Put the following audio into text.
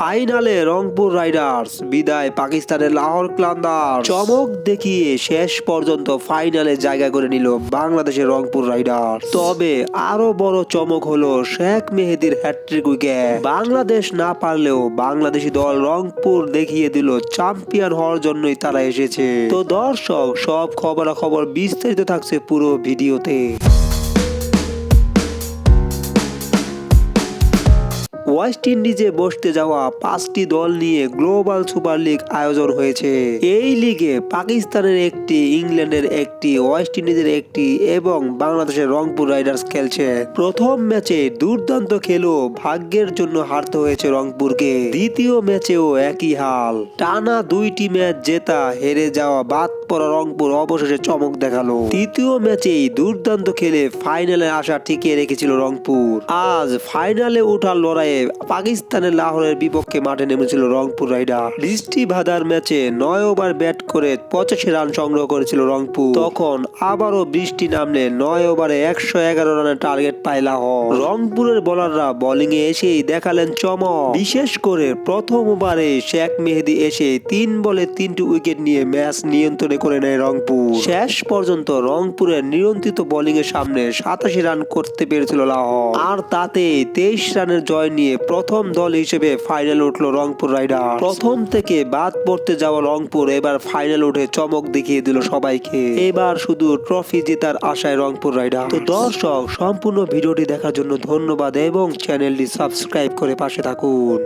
ফাইনালে রংপুর রাইডার্স, বিদায় পাকিস্তানের লাহোর ক্লান্দার চমক দেখিয়ে শেষ পর্যন্ত ফাইনালে জায়গা করে নিল বাংলাদেশের রংপুর রাইডার্স। তবে আরও বড় চমক হলো শেখ মেহেদির হ্যাট্রিক উইকেট বাংলাদেশ না পারলেও বাংলাদেশি দল রংপুর দেখিয়ে দিল চ্যাম্পিয়ন হওয়ার জন্যই তারা এসেছে। তো দর্শক, সব খবরাখবর বিস্তারিত থাকছে পুরো ভিডিওতে। ওয়েস্ট ইন্ডিজে বসতে যাওয়া পাঁচটি দল নিয়ে গ্লোবাল সুপার লিগ আয়োজন হয়েছে। এই লিগে পাকিস্তানের একটি, ইংল্যান্ডের একটি, ওয়েস্ট ইন্ডিজের একটি এবং বাংলাদেশের রংপুর রাইডার্স খেলছে। প্রথম ম্যাচে দুর্দান্ত খেলো ভাগ্যের জন্য হারতে হয়েছে রংপুরকে। দ্বিতীয় ম্যাচেও একই হাল। টানা দুইটি ম্যাচ জেতা, হেরে যাওয়া বাদ পড়া রংপুর অবশেষে চমক দেখাল। তৃতীয় ম্যাচেই দুর্দান্ত খেলে ফাইনালে আসা টিকিয়ে রেখেছিল রংপুর। আজ ফাইনালে ওঠার লড়াইয়ে পাকিস্তানের লাহোরের বিপক্ষে মাঠে নেমেছিল রংপুর রাইডার। বৃষ্টি ভাদার ম্যাচে নয় ওভার ব্যাট করে পঁচাশি রান সংগ্রহ করেছিল রংপুর। তখন আবারও বৃষ্টি নামলে নয় ওভারে একশো এগারো রানের টার্গেট পায় লাহোর। রংপুরের বোলাররা বোলিং এ এসেই দেখালেন চমক। বিশেষ করে প্রথম ওভারে শেখ মেহেদি এসে তিন বলে তিনটি উইকেট নিয়ে ম্যাচ নিয়ন্ত্রণে করে নেয় রংপুর। শেষ পর্যন্ত রংপুরের নিয়ন্ত্রিত বোলিং এর সামনে সাতাশি রান করতে পেরেছিল লাহোর। আর তাতে তেইশ রানের জয় নিয়ে প্রথম দল হিসেবে ফাইনাল উঠল রংপুর রাইডার প্রথম থেকে বাদ পড়তে যাওয়া রংপুর এবার ফাইনাল উঠে চমক দেখিয়ে দিল সবাইকে। এবার শুধু ট্রফি জেতার আশায় রংপুর রাইডার তো দর্শক, সম্পূর্ণ ভিডিওটি দেখার জন্য ধন্যবাদ এবং চ্যানেলটি সাবস্ক্রাইব করে পাশে থাকুন।